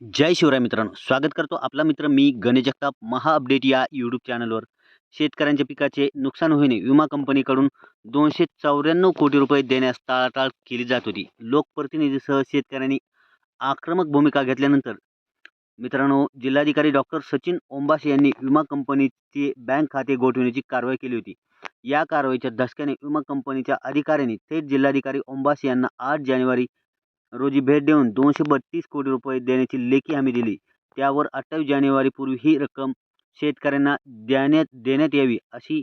जय शिवराय मित्रांनो स्वागत करतो आपला मित्र मी गणेश जगताप महा अपडेट या यूट्यूब चॅनलवर शेतकऱ्यांच्या पिकाचे नुकसान होईने विमा कंपनीकडून दोनशे चौऱ्याण्णव कोटी रुपये देण्यास टाळाटाळ केली जात होती. लोकप्रतिनिधीसह शेतकऱ्यांनी आक्रमक भूमिका घेतल्यानंतर मित्रांनो जिल्हाधिकारी डॉक्टर सचिन ओंबासे यांनी विमा कंपनीचे बँक खाते गोठविण्याची कारवाई केली होती. या कारवाईच्या धसक्याने विमा कंपनीच्या अधिकाऱ्यांनी थेट जिल्हाधिकारी ओंबासे यांना आठ जानेवारी रोजी भेट देऊन दोनशे बत्तीस कोटी रुपये देण्याची लेखी हमी दिली. त्यावर अठ्ठावीस जानेवारीपूर्वी ही रक्कम शेतकऱ्यांना देण्यात देण्यात यावी अशी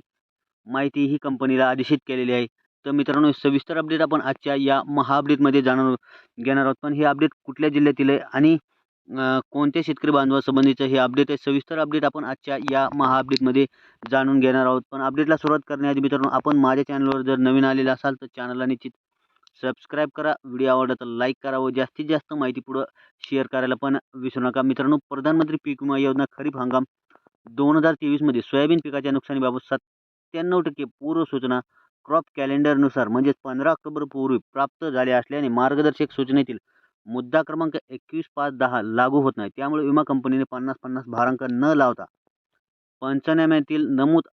माहिती ही कंपनीला आदेशित केलेली आहे. तर मित्रांनो सविस्तर अपडेट आपण आजच्या या महाअपडेटमध्ये जाणार घेणार आहोत. पण हे अपडेट कुठल्या जिल्ह्यातील आहे आणि कोणत्या शेतकरी बांधवासंबंधीचं हे अपडेट आहे? सविस्तर अपडेट आपण आजच्या या महाअपडेटमध्ये जाणून घेणार आहोत. पण अपडेटला सुरुवात करण्याआधी मित्रांनो आपण माझ्या चॅनलवर जर नवीन आलेला असाल तर चॅनलला निश्चित सबस्क्राईब करा. व्हिडिओ आवडला तर लाईक करा व जास्तीत जास्त माहिती पुढं शेअर करायला पण विसरू नका. मित्रांनो प्रधानमंत्री पीक विमा योजना खरीप हंगाम दोन हजार तेवीसमध्ये सोयाबीन पिकाच्या नुकसानीबाबत सत्त्याण्णव टक्के पूर्वसूचना क्रॉप कॅलेंडरनुसार म्हणजेच पंधरा ऑक्टोबर पूर्वी प्राप्त झाल्या असल्याने मार्गदर्शक सूचनेतील मुद्दा क्रमांक एकवीस पाच दहा लागू होत नाही. त्यामुळे विमा कंपनीने पन्नास पन्नास भारांक न लावता पंचनाम्यातील नमूद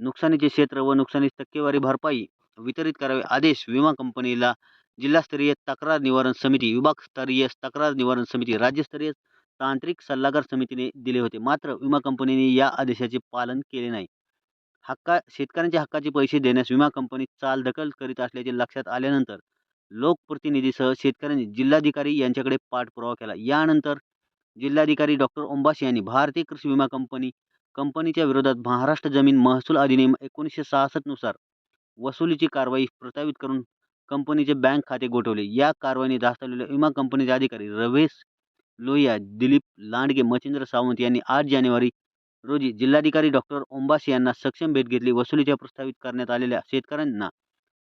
नुकसानीचे क्षेत्र व नुकसानीची टक्केवारी भरपाई वितरित करावे. आदेश विमा कंपनीला जिल्हास्तरीय तक्रार निवारण समिती विभागस्तरीय तक्रार निवारण समिती राज्यस्तरीय तांत्रिक सल्लागार समितीने दिले होते. मात्र विमा कंपनीने या आदेशाचे पालन केले नाही. हक्का शेतकऱ्यांच्या हक्काचे पैसे देण्यास विमा कंपनी दखल करीत असल्याचे लक्षात आल्यानंतर लोकप्रतिनिधीसह शेतकऱ्यांनी जिल्हाधिकारी यांच्याकडे पाठपुरावा केला. यानंतर जिल्हाधिकारी डॉक्टर ओंबाशी यांनी भारतीय कृषी विमा कंपनी कंपनीच्या विरोधात महाराष्ट्र जमीन महसूल अधिनियम एकोणीसशे सहासष्टनुसार वसुलीची कारवाई प्रस्तावित करून कंपनीचे बँक खाते गोठवले. या कारवाईने धास्तावलेल्या विमा कंपनीचे अधिकारी रवेश लोहिया दिलीप लांडगे मच्छिंद्र सावंत यांनी आठ जानेवारी रोजी जिल्हाधिकारी डॉक्टर ओंबासे यांना सक्षम भेट घेतली. वसुलीच्या प्रस्तावित करण्यात आलेल्या शेतकऱ्यांना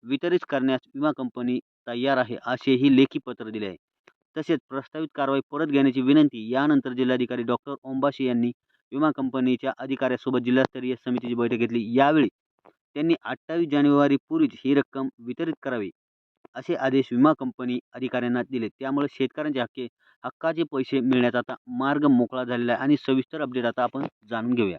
वितरित करण्यास विमा कंपनी तयार आहे असेही लेखी पत्र दिले आहे. तसेच प्रस्तावित कारवाई परत घेण्याची विनंती यानंतर जिल्हाधिकारी डॉक्टर ओंबाशी यांनी विमा कंपनीच्या अधिकाऱ्यासोबत जिल्हास्तरीय समितीची बैठक घेतली. यावेळी त्यांनी अठ्ठावीस जानेवारीपूर्वीच ही रक्कम वितरित करावी असे आदेश विमा कंपनी अधिकाऱ्यांना दिले. त्यामुळे शेतकऱ्यांचे हक्के हक्काचे पैसे मिळण्याचा आता मार्ग मोकळा झालेला आहे आणि सविस्तर अपडेट आता आपण जाणून घेऊया.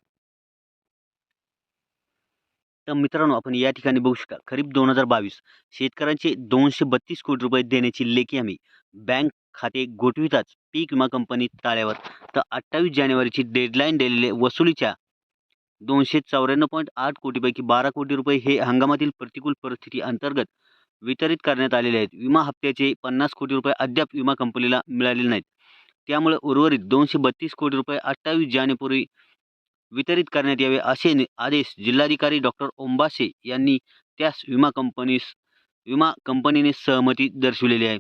तर मित्रांनो आपण या ठिकाणी बघू शकता खरीप दोन हजार बावीस शेतकऱ्यांचे दोनशे बत्तीस कोटी रुपये देण्याची लेखी हमी बँक खाते गोठविताच पीक विमा कंपनी ताळ्यावर. तर अठ्ठावीस जानेवारीची डेडलाईन दिलेले वसुलीच्या दोनशे चौऱ्याण्णव पॉईंट आठ कोटीपैकी बारा कोटी रुपये हे हंगामातील प्रतिकूल परिस्थिती अंतर्गत वितरित करण्यात आलेले आहेत. विमा हप्त्याचे पन्नास कोटी रुपये अद्याप विमा कंपनीला मिळालेले नाहीत. त्यामुळे उर्वरित दोनशे बत्तीस कोटी रुपये अठ्ठावीस जानेपूर्वी वितरित करण्यात यावे असे आदेश जिल्हाधिकारी डॉक्टर ओंबासे यांनी त्यास विमा कंपनीस विमा कंपनीने सहमती दर्शविलेली आहे.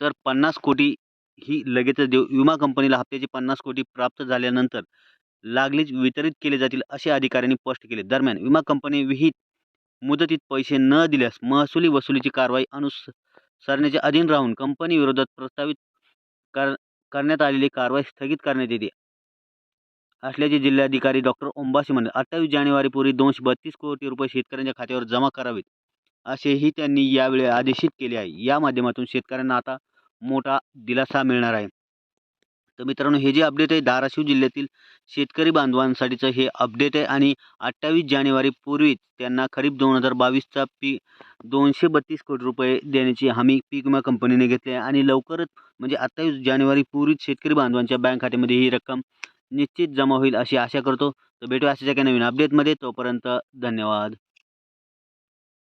तर पन्नास कोटी ही लगेचच देऊ विमा कंपनीला हप्त्याचे पन्नास कोटी प्राप्त झाल्यानंतर लागलीच वितरित केले जातील असे अधिकाऱ्यांनी स्पष्ट केले. दरम्यान विमा कंपनी विहित मुदतीत पैसे न दिल्यास महसुली वसुलीची कारवाई अनुसरण्याच्या अधीन राहून कंपनी विरोधात प्रस्तावित कर करण्यात आलेली कारवाई स्थगित करण्यात येते. असल्याचे जिल्हाधिकारी डॉक्टर ओंबाशी म्हणाले अठ्ठावीस जानेवारीपूर्वी दोनशे बत्तीस कोटी रुपये शेतकऱ्यांच्या खात्यावर जमा करावेत असेही त्यांनी यावेळी आदेशित केले आहे. या माध्यमातून शेतकऱ्यांना आता मोठा दिलासा मिळणार आहे. तर मित्रांनो हे जे अपडेट आहे धाराशिव जिल्ह्यातील शेतकरी बांधवांसाठीचं हे अपडेट आहे आणि अठ्ठावीस जानेवारीपूर्वीच त्यांना खरीप दोन हजार बावीसचा पी दोनशे बत्तीस कोटी रुपये देण्याची हमी पीक विमा कंपनीने घेतली आहे. आणि लवकरच म्हणजे अठ्ठावीस जानेवारीपूर्वीच शेतकरी बांधवांच्या बँक खात्यामध्ये ही रक्कम निश्चित जमा होईल अशी आशा करतो. तर भेटू अशाच एका नवीन अपडेटमध्ये तोपर्यंत धन्यवाद.